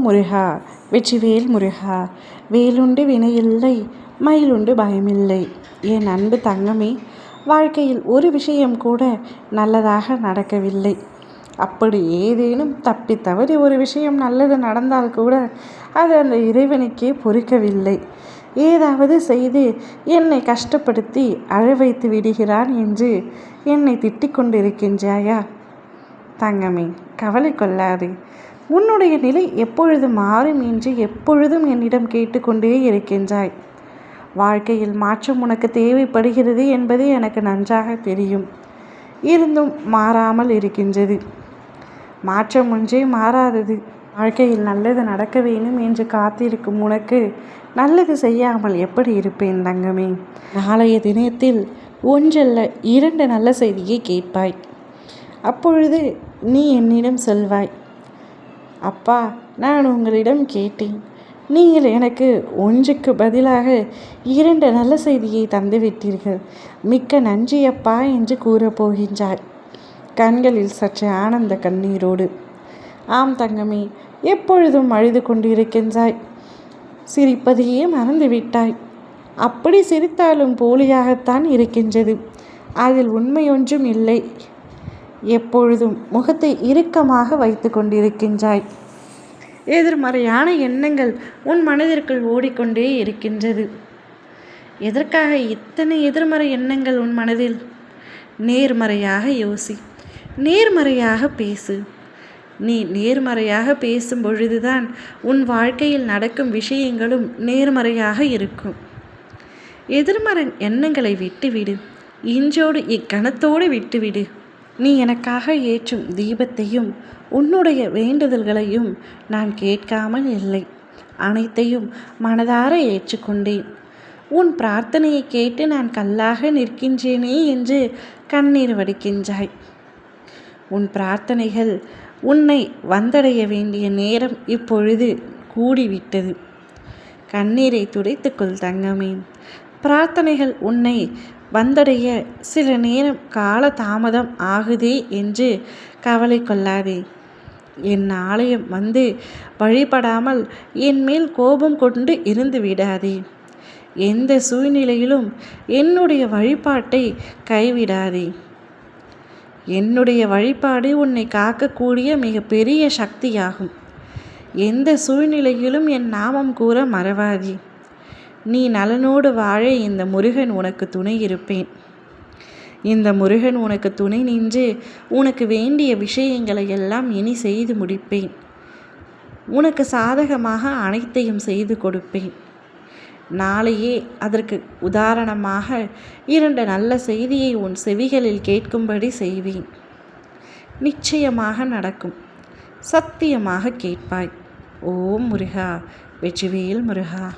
முருகா வெற்றிவேல் முருகா வேலுண்டு வினையில்லை மயிலுண்டு பயமில்லை. என் அன்பு தங்கமே வாழ்க்கையில் ஒரு விஷயம் கூட நல்லதாக நடக்கவில்லை. அப்படி ஏதேனும் தப்பி தவறி ஒரு விஷயம் நல்லது நடந்தால் கூட அது அந்த இறைவனுக்கே பொறுக்கவில்லை. ஏதாவது செய்து என்னை கஷ்டப்படுத்தி அழ வைத்து விடுகிறான் என்று என்னை திட்டிக் கொண்டிருக்கின்றாயா? தங்கமே கவலை கொள்ளாதே. உன்னுடைய நிலை எப்பொழுது மாறும் என்று எப்பொழுதும் என்னிடம் கேட்டுக்கொண்டே இருக்கின்றாய். வாழ்க்கையில் மாற்றம் உனக்கு தேவைப்படுகிறது என்பது எனக்கு நன்றாக தெரியும். இருந்தும் மாறாமல் இருக்கின்றது. மாற்றம் ஒன்றே மாறாதது. வாழ்க்கையில் நல்லது நடக்க வேண்டும் என்று காத்திருக்கும் உனக்கு நல்லது செய்யாமல் எப்படி இருப்பேன் தங்கமே? நாளைய தினத்தில் ஒன்றல்ல இரண்டு நல்ல செய்தியை கேட்பாய். அப்பொழுது நீ என்னிடம் சொல்வாய். அப்பா நான் உங்களிடம் கேட்டேன். நீங்கள் எனக்கு ஒன்றுக்கு பதிலாக இரண்டு நல்ல செய்தியை தந்துவிட்டீர்கள். மிக்க நன்றி அப்பா என்று கூறப்போகின்றார் கண்களில் சற்று ஆனந்த கண்ணீரோடு ஆம் தங்கமே எப்பொழுதும் அழுது கொண்டிருக்கின்றாய். சிரிப்பதையே மறந்துவிட்டாய். அப்படி சிரித்தாலும் போலியாகத்தான் இருக்கின்றது. அதில் உண்மையொன்றும் இல்லை. எப்பொழுதும் முகத்தை இறுக்கமாக வைத்து கொண்டிருக்கின்றாய். எதிர்மறையான எண்ணங்கள் உன் மனதிற்குள் ஓடிக்கொண்டே இருக்கின்றது. எதற்காக இத்தனை எதிர்மறை எண்ணங்கள் உன் மனதில்? நேர்மறையாக யோசி. நேர்மறையாக பேசு. நீ நேர்மறையாக பேசும் பொழுதுதான் உன் வாழ்க்கையில் நடக்கும் விஷயங்களும் நேர்மறையாக இருக்கும். எதிர்மறை எண்ணங்களை விட்டுவிடு. இன்றோடு இக்கணத்தோடு விட்டுவிடு. நீ எனக்காக ஏற்றும் தீபத்தையும் உன்னுடைய வேண்டுதல்களையும் நான் கேட்காமல் இல்லை. அனைத்தையும் மனதார ஏற்றுக்கொண்டேன். உன் பிரார்த்தனையை கேட்டு நான் கல்லாக நிற்கின்றேனே என்று கண்ணீர் வடிக்கின்றாய். உன் பிரார்த்தனைகள் உன்னை வந்தடைய வேண்டிய நேரம் இப்பொழுது கூடிவிட்டது. கண்ணீரை துடைத்துக்கொள் தங்கமே. பிரார்த்தனைகள் உன்னை வந்தடைய சில நேரம் கால தாமதம் ஆகுதே என்று கவலை கொள்ளாதே. என் ஆலயம் வந்து வழிபடாமல் என் மேல் கோபம் கொண்டு இருந்து விடாதே. எந்த சூழ்நிலையிலும் என்னுடைய வழிபாட்டை கைவிடாதே. என்னுடைய வழிபாடு உன்னை காக்கக்கூடிய மிக பெரிய சக்தியாகும். எந்த சூழ்நிலையிலும் என் நாமம் கூற மறவாதே. நீ நலனோடு வாழ இந்த முருகன் உனக்கு துணை இருப்பேன். இந்த முருகன் உனக்கு துணை நின்று உனக்கு வேண்டிய விஷயங்களை எல்லாம் இனி செய்து முடிப்பேன். உனக்கு சாதகமாக அனைத்தையும் செய்து கொடுப்பேன். நாளையே அதற்கு உதாரணமாக இரண்டு நல்ல செய்தியை உன் செவிகளில் கேட்கும்படி செய்வேன். நிச்சயமாக நடக்கும். சத்தியமாக கேட்பாய். ஓம் முருகா வெற்றிவேல் முருகா.